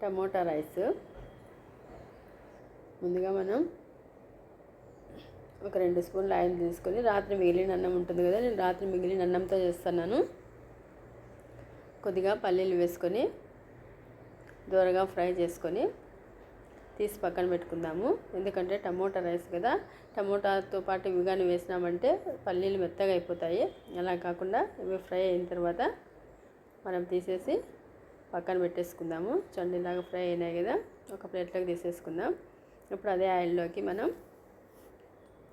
Tomato rice. ముందుగా మనం ఒక రెండు స్పూన్లు ఆయిల్ తీసుకొని రాత్రి మిగిలిన అన్నం ఉంటుంది కదా నేను రాత్రి మిగిలిన అన్నంతో చేస్తున్నాను. కొద్దిగా పల్లీలు వేసుకొని దూరగా ఫ్రై చేసుకొని తీసి పక్కన పెట్టుకుందాము. ఎందుకంటే టమోటా రైస్ కదా టమోటాతో పాటు ఇవి కానీ వేసినామంటే పల్లీలు మెత్తగా అయిపోతాయి. అలా కాకుండా ఇవి ఫ్రై అయిన తర్వాత మనం తీసేసి పక్కన పెట్టేసుకుందాము. చండిలాగా ఫ్రై అయినాయి కదా ఒక ప్లేట్లోకి తీసేసుకుందాం. ఇప్పుడు అదే ఆయిల్లోకి మనం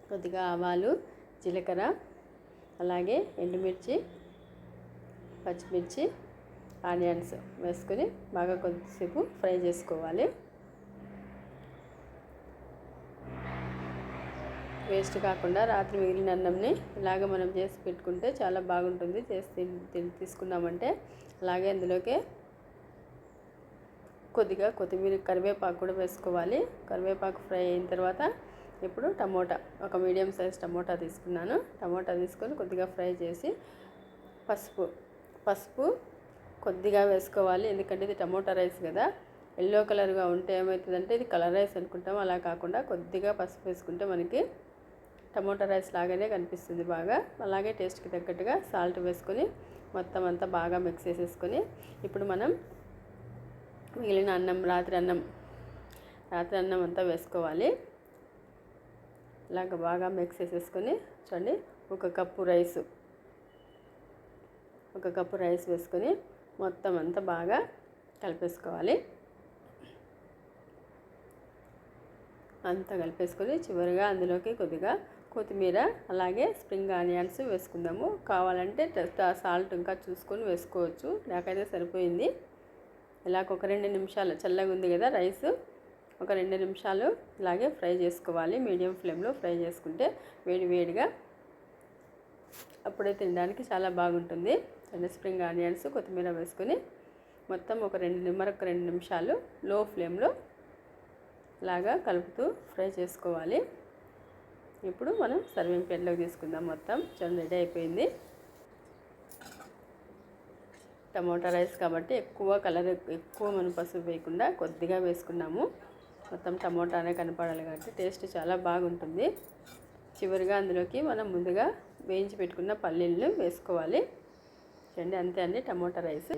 కొద్దిగా ఆవాలు జీలకర్ర అలాగే ఎండుమిర్చి పచ్చిమిర్చి ఆనియన్స్ వేసుకొని బాగా కొద్దిసేపు ఫ్రై చేసుకోవాలి. వేస్ట్ కాకుండా రాత్రి మిగిలిన అన్నంని ఇలాగ మనం చేసి పెట్టుకుంటే చాలా బాగుంటుంది. చేసి తీసుకున్నామంటే అలాగే అందులోకి కొద్దిగా కొత్తిమీర కరివేపాకు కూడా వేసుకోవాలి. కరివేపాకు ఫ్రై అయిన తర్వాత ఇప్పుడు టమోటా ఒక మీడియం సైజ్ టమోటా తీసుకున్నాను. టమోటా తీసుకొని కొద్దిగా ఫ్రై చేసి పసుపు పసుపు కొద్దిగా వేసుకోవాలి. ఎందుకంటే ఇది టమోటా రైస్ కదా. ఎల్లో కలర్గా ఉంటే ఏమవుతుందంటే ఇది కలర్ రైస్ అనుకుంటాం. అలా కాకుండా కొద్దిగా పసుపు వేసుకుంటే మనకి టమోటా రైస్ లాగానే కనిపిస్తుంది బాగా. అలాగే టేస్ట్కి తగ్గట్టుగా సాల్ట్ వేసుకొని మొత్తం అంతా బాగా మిక్స్ చేసేసుకొని ఇప్పుడు మనం మిగిలిన అన్నం రాత్రి అన్నం రాత్రి అన్నం అంతా వేసుకోవాలి. ఇలాగ బాగా మిక్స్ చేసేసుకొని చూడండి ఒక కప్పు రైస్ ఒక కప్పు రైస్ వేసుకొని మొత్తం అంతా బాగా కలిపేసుకోవాలి. అంతా కలిపేసుకొని చివరిగా అందులోకి కొద్దిగా కొత్తిమీర అలాగే స్ప్రింగ్ ఆనియన్స్ వేసుకుందాము. కావాలంటే సాల్ట్ ఇంకా చూసుకొని వేసుకోవచ్చు. నాకైతే సరిపోయింది. ఇలాగ ఒక రెండు నిమిషాలు చల్లగా ఉంది కదా రైస్ ఒక రెండు నిమిషాలు ఇలాగే ఫ్రై చేసుకోవాలి. మీడియం ఫ్లేమ్లో ఫ్రై చేసుకుంటే వేడి వేడిగా అప్పుడే తినడానికి చాలా బాగుంటుంది. రెండు స్ప్రింగ్ ఆనియన్స్ కొత్తిమీర వేసుకొని మొత్తం ఒక రెండు మరొక రెండు నిమిషాలు లో ఫ్లేమ్లో ఇలాగా కలుపుతూ ఫ్రై చేసుకోవాలి. ఇప్పుడు మనం సర్వింగ్ ప్లేట్లోకి తీసుకుందాం. మొత్తం చాలా రెడీ అయిపోయింది. టమోటా రైస్ కాబట్టి ఎక్కువ కలర్ ఎక్కువ మనం పసుపు వేయకుండా కొద్దిగా వేసుకున్నాము. మొత్తం టమోటానే కనపడాలి కాబట్టి టేస్ట్ చాలా బాగుంటుంది. చివరిగా అందులోకి మనం ముందుగా వేయించి పెట్టుకున్న పల్లీలను వేసుకోవాలి. చూడండి అంతే అండి టమోటా రైస్.